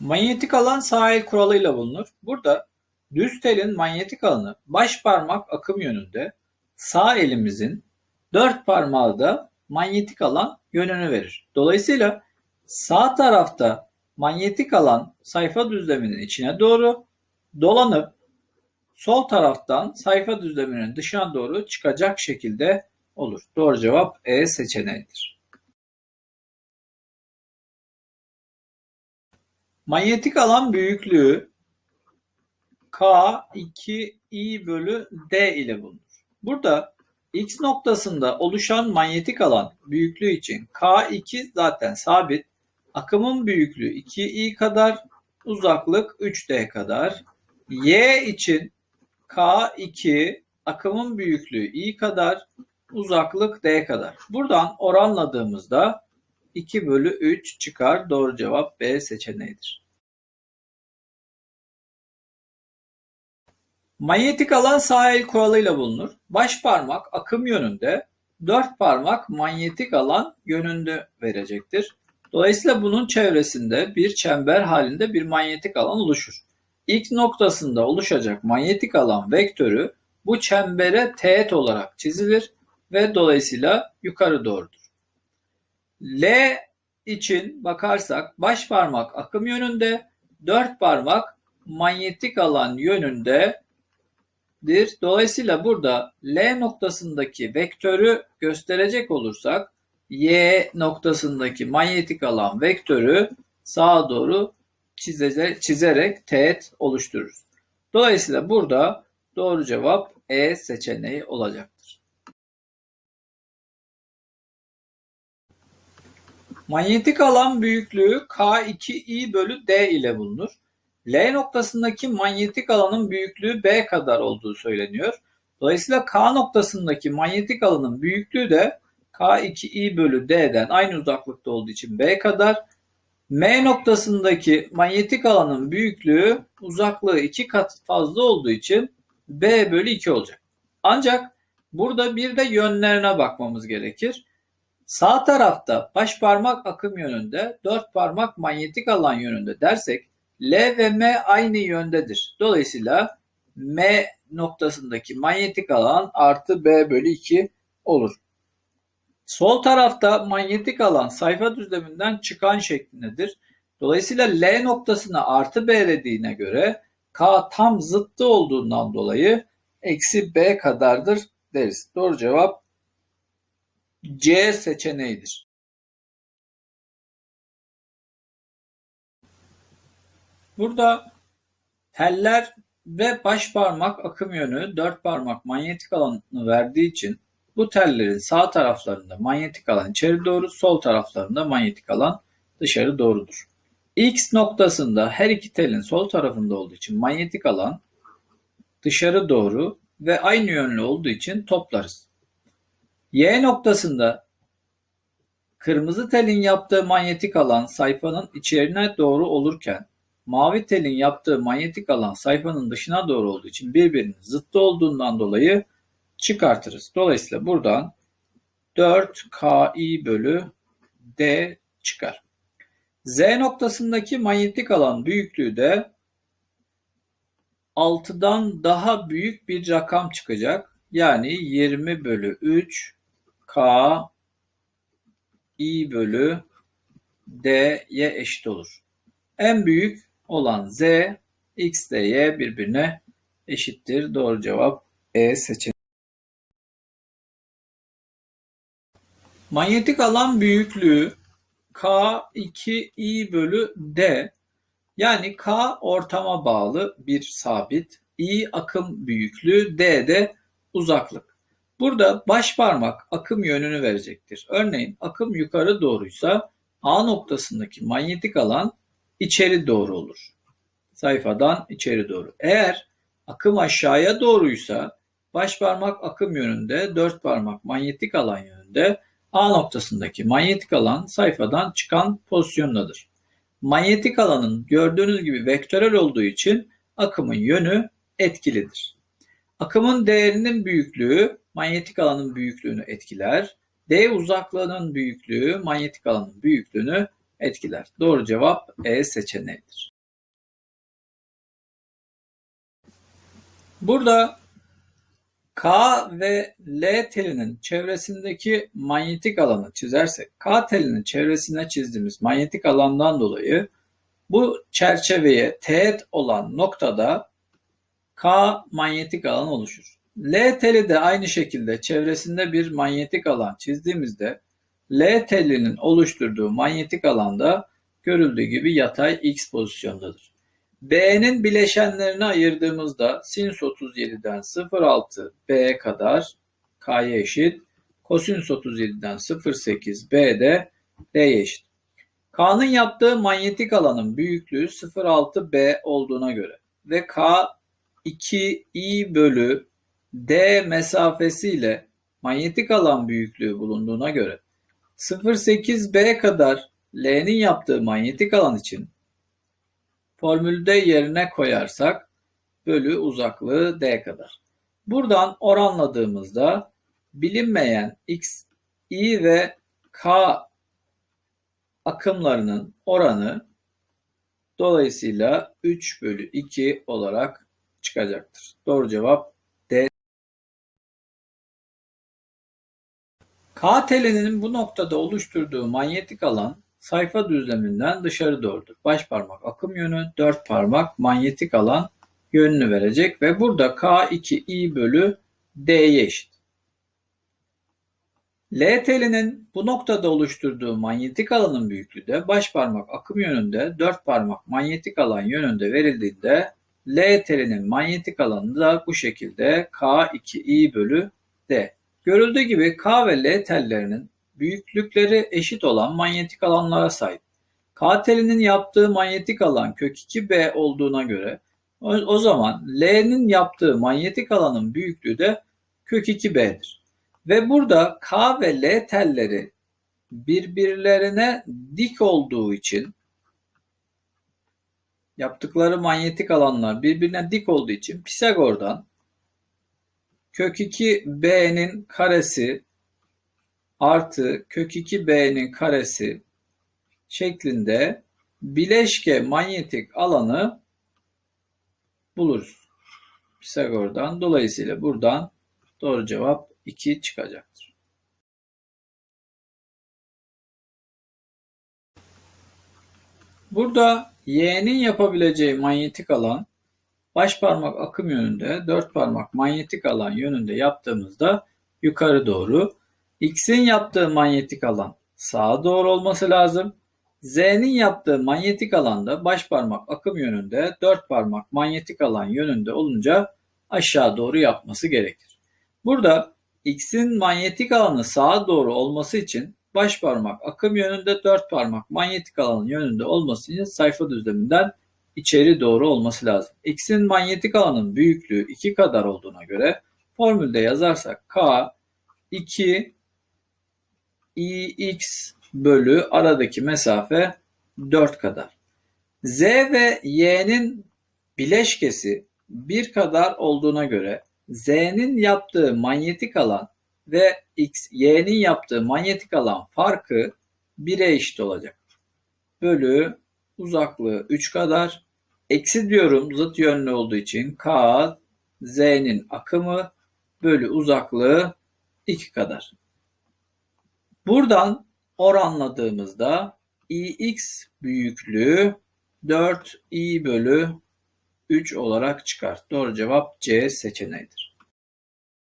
Manyetik alan sahil kuralıyla bulunur. Burada düz telin manyetik alanı baş parmak akım yönünde, sağ elimizin dört parmağı da manyetik alan yönünü verir. Dolayısıyla sağ tarafta manyetik alan sayfa düzleminin içine doğru dolanıp sol taraftan sayfa düzleminin dışına doğru çıkacak şekilde olur. Doğru cevap E seçeneğidir. Manyetik alan büyüklüğü K2i bölü D ile bulunur. Burada X noktasında oluşan manyetik alan büyüklüğü için K2 zaten sabit. Akımın büyüklüğü 2i kadar, uzaklık 3d kadar. Y için K2 akımın büyüklüğü i kadar, uzaklık d kadar. Buradan oranladığımızda 2 bölü 3 çıkar. Doğru cevap B seçeneğidir. Manyetik alan sahil kuralıyla bulunur. Baş parmak akım yönünde, dört parmak manyetik alan yönünde verecektir. Dolayısıyla bunun çevresinde bir çember halinde bir manyetik alan oluşur. İlk noktasında oluşacak manyetik alan vektörü bu çembere teğet olarak çizilir ve dolayısıyla yukarı doğrudur. L için bakarsak baş parmak akım yönünde, dört parmak manyetik alan yönündedir. Dolayısıyla burada L noktasındaki vektörü gösterecek olursak Y noktasındaki manyetik alan vektörü sağa doğru çizerek, teğet oluştururuz. Dolayısıyla burada doğru cevap E seçeneği olacaktır. Manyetik alan büyüklüğü K2i bölü D ile bulunur. L noktasındaki manyetik alanın büyüklüğü B kadar olduğu söyleniyor. Dolayısıyla K noktasındaki manyetik alanın büyüklüğü de K2i bölü D'den aynı uzaklıkta olduğu için B kadar. M noktasındaki manyetik alanın büyüklüğü uzaklığı 2 kat fazla olduğu için B bölü 2 olacak. Ancak burada bir de yönlerine bakmamız gerekir. Sağ tarafta baş parmak akım yönünde, dört parmak manyetik alan yönünde dersek L ve M aynı yöndedir. Dolayısıyla M noktasındaki manyetik alan artı B bölü 2 olur. Sol tarafta manyetik alan sayfa düzleminden çıkan şeklindedir. Dolayısıyla L noktasına artı B dediğine göre K tam zıttı olduğundan dolayı eksi B kadardır deriz. Doğru cevap C seçeneğidir. Burada teller ve baş parmak akım yönü dört parmak manyetik alanı verdiği için bu tellerin sağ taraflarında manyetik alan içeri doğru, sol taraflarında manyetik alan dışarı doğrudur. X noktasında her iki telin sol tarafında olduğu için manyetik alan dışarı doğru ve aynı yönlü olduğu için toplarız. Y noktasında kırmızı telin yaptığı manyetik alan sayfanın içerine doğru olurken mavi telin yaptığı manyetik alan sayfanın dışına doğru olduğu için birbirinin zıttı olduğundan dolayı çıkartırız. Dolayısıyla buradan 4Ki bölü D çıkar. Z noktasındaki manyetik alan büyüklüğü de 6'dan daha büyük bir rakam çıkacak. Yani 20 bölü 3 K i bölü D'ye eşit olur. En büyük olan Z, X ile Y birbirine eşittir. Doğru cevap E seçeneği. Manyetik alan büyüklüğü K2i bölü D yani K ortama bağlı bir sabit, I akım büyüklüğü, D de uzaklık. Burada baş parmak akım yönünü verecektir. Örneğin akım yukarı doğruysa A noktasındaki manyetik alan içeri doğru olur. Sayfadan içeri doğru. Eğer akım aşağıya doğruysa baş parmak akım yönünde, dört parmak manyetik alan yönünde, A noktasındaki manyetik alan sayfadan çıkan pozisyondadır. Manyetik alanın gördüğünüz gibi vektörel olduğu için akımın yönü etkilidir. Akımın değerinin büyüklüğü manyetik alanın büyüklüğünü etkiler. D uzaklığının büyüklüğü manyetik alanın büyüklüğünü etkiler. Doğru cevap E seçeneğidir. Burada K ve L telinin çevresindeki manyetik alanı çizersek, K telinin çevresine çizdiğimiz manyetik alandan dolayı bu çerçeveye teğet olan noktada K manyetik alan oluşur. L teli de aynı şekilde çevresinde bir manyetik alan çizdiğimizde L telinin oluşturduğu manyetik alanda görüldüğü gibi yatay X pozisyondadır. B'nin bileşenlerini ayırdığımızda sinüs 37'den 0,6 B kadar K'ya eşit. Kosinüs 37'den 0,8 B de D'ye eşit. K'nın yaptığı manyetik alanın büyüklüğü 0,6 B olduğuna göre ve K 2 I bölü D mesafesiyle manyetik alan büyüklüğü bulunduğuna göre 0,8 B kadar L'nin yaptığı manyetik alan için formülde yerine koyarsak bölü uzaklığı D kadar. Buradan oranladığımızda bilinmeyen X, I ve K akımlarının oranı dolayısıyla 3 bölü 2 olarak çıkacaktır. Doğru cevap D. K telinin bu noktada oluşturduğu manyetik alan sayfa düzleminden dışarı doğrudur. Baş parmak akım yönü, dört parmak manyetik alan yönünü verecek ve burada K2I bölü D'ye eşit. L telinin bu noktada oluşturduğu manyetik alanın büyüklüğü de baş parmak akım yönünde, dört parmak manyetik alan yönünde verildiğinde L telinin manyetik alanı da bu şekilde K2I bölü D. Görüldüğü gibi K ve L tellerinin büyüklükleri eşit olan manyetik alanlara sahip. K telinin yaptığı manyetik alan kök 2B olduğuna göre o, o zaman L'nin yaptığı manyetik alanın büyüklüğü de kök 2B'dir. Ve burada K ve L telleri birbirlerine dik olduğu için yaptıkları manyetik alanlar birbirine dik olduğu için Pisagor'dan kök 2B'nin karesi artı kök 2B'nin karesi şeklinde bileşke manyetik alanı buluruz. Pisagor'dan. Dolayısıyla buradan doğru cevap 2 çıkacaktır. Burada Y'nin yapabileceği manyetik alan baş parmak akım yönünde, dört parmak manyetik alan yönünde yaptığımızda yukarı doğru. X'in yaptığı manyetik alan sağa doğru olması lazım. Z'nin yaptığı manyetik alanda baş parmak akım yönünde, dört parmak manyetik alan yönünde olunca aşağı doğru yapması gerekir. Burada X'in manyetik alanı sağa doğru olması için baş parmak akım yönünde, dört parmak manyetik alanın yönünde olması için sayfa düzleminden içeri doğru olması lazım. X'in manyetik alanın büyüklüğü 2 kadar olduğuna göre formülde yazarsak K 2 ix bölü aradaki mesafe 4 kadar. Z ve y'nin bileşkesi 1 kadar olduğuna göre z'nin yaptığı manyetik alan ve x, y'nin yaptığı manyetik alan farkı 1'e eşit olacak. Bölü uzaklığı 3 kadar. Eksi diyorum zıt yönlü olduğu için k z'nin akımı bölü uzaklığı 2 kadar. Buradan oranladığımızda ix büyüklüğü 4i bölü 3 olarak çıkar. Doğru cevap C seçeneğidir.